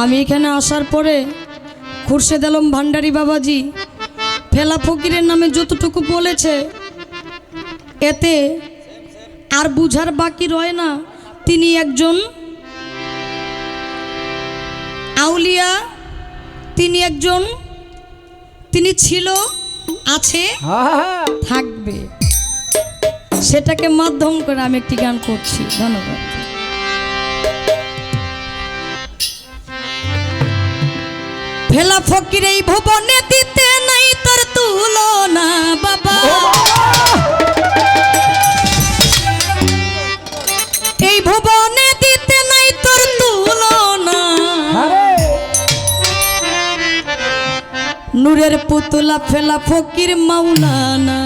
আমি এখানে আসার পরে খুরশেদ আলম ভান্ডারি বাবাজি ফেলা ফকিরের নামে যতটুকু বলেছে এতে আর বুঝার বাকি রয় না। তিনি একজন আউলিয়া তিনি একজন তিনি ছিল আছে থাকবে। সেটাকে মাধ্যম করে আমি একটি গান করছি। ধন্যবাদ। ভেলা ফকির এই ভুবনে দিতে নাই তোর তুলনা বাবা। এই ভুবনে দিতে নাই তোর তুলনা। নূরের পুতুলা ফেলা ফকির মাওলানা।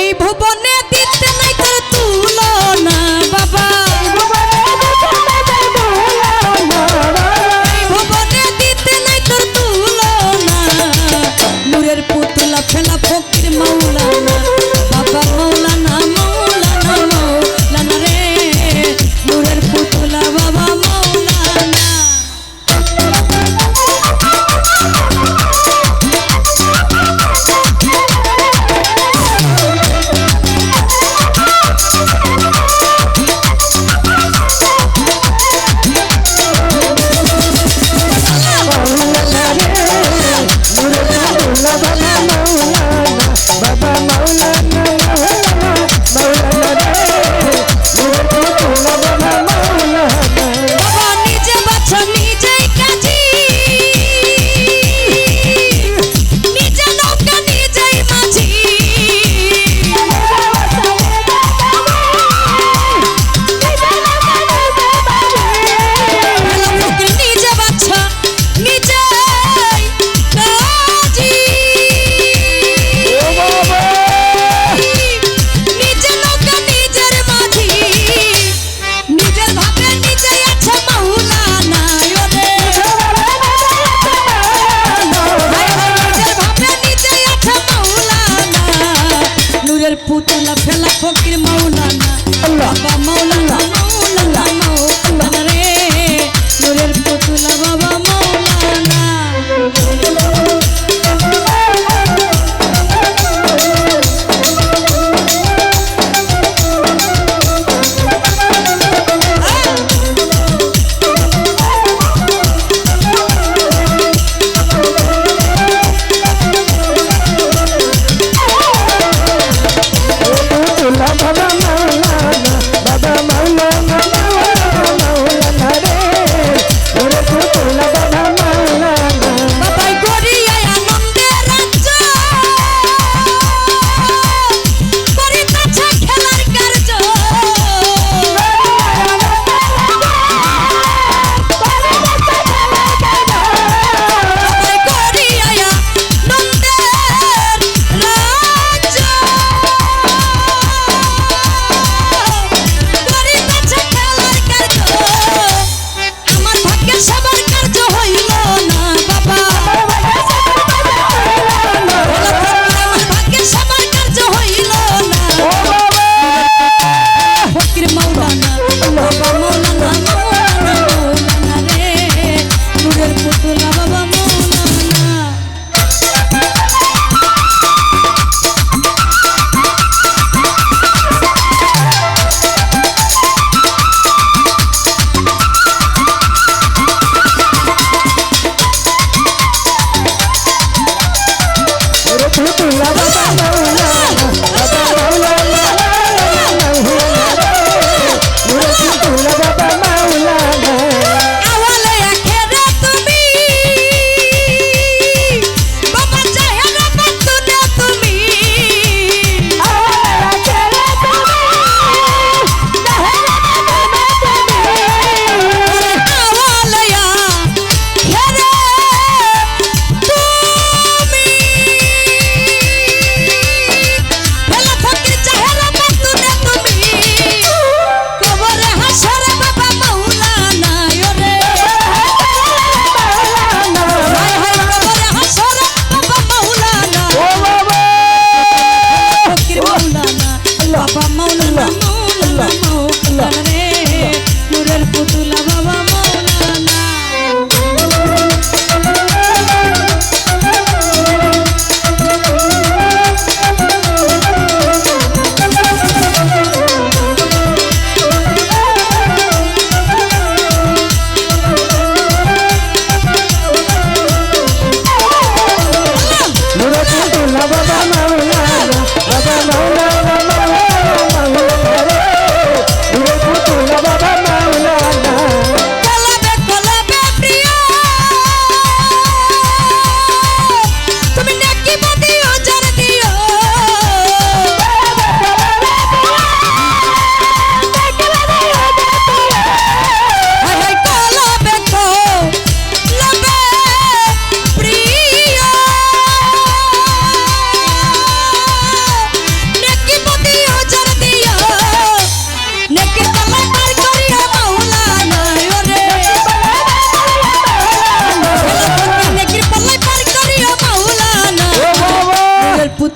এই ভুবন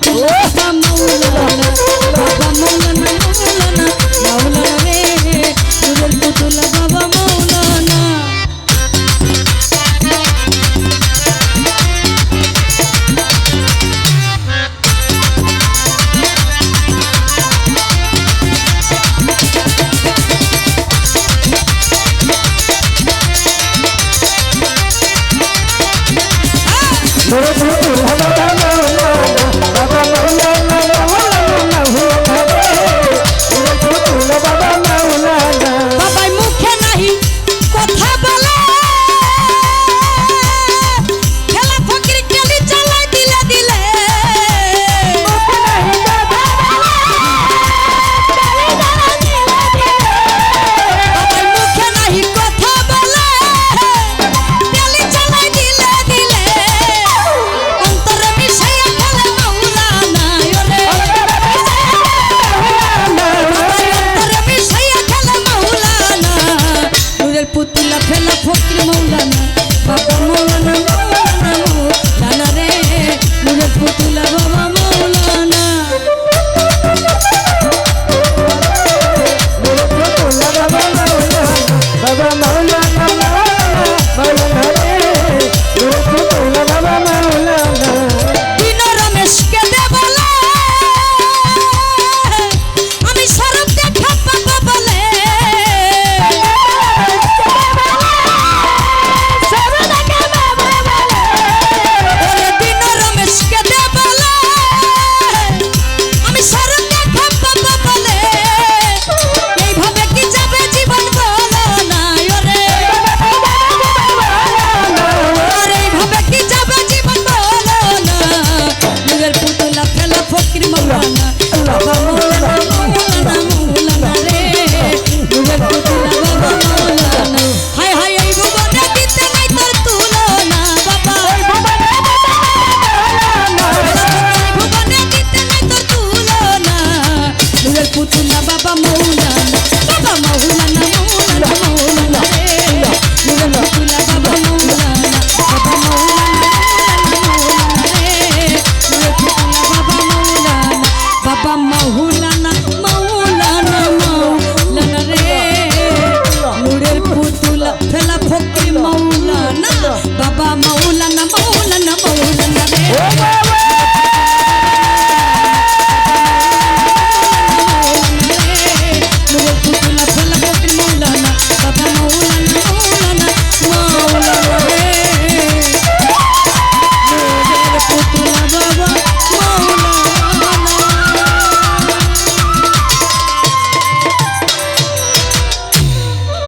Oh!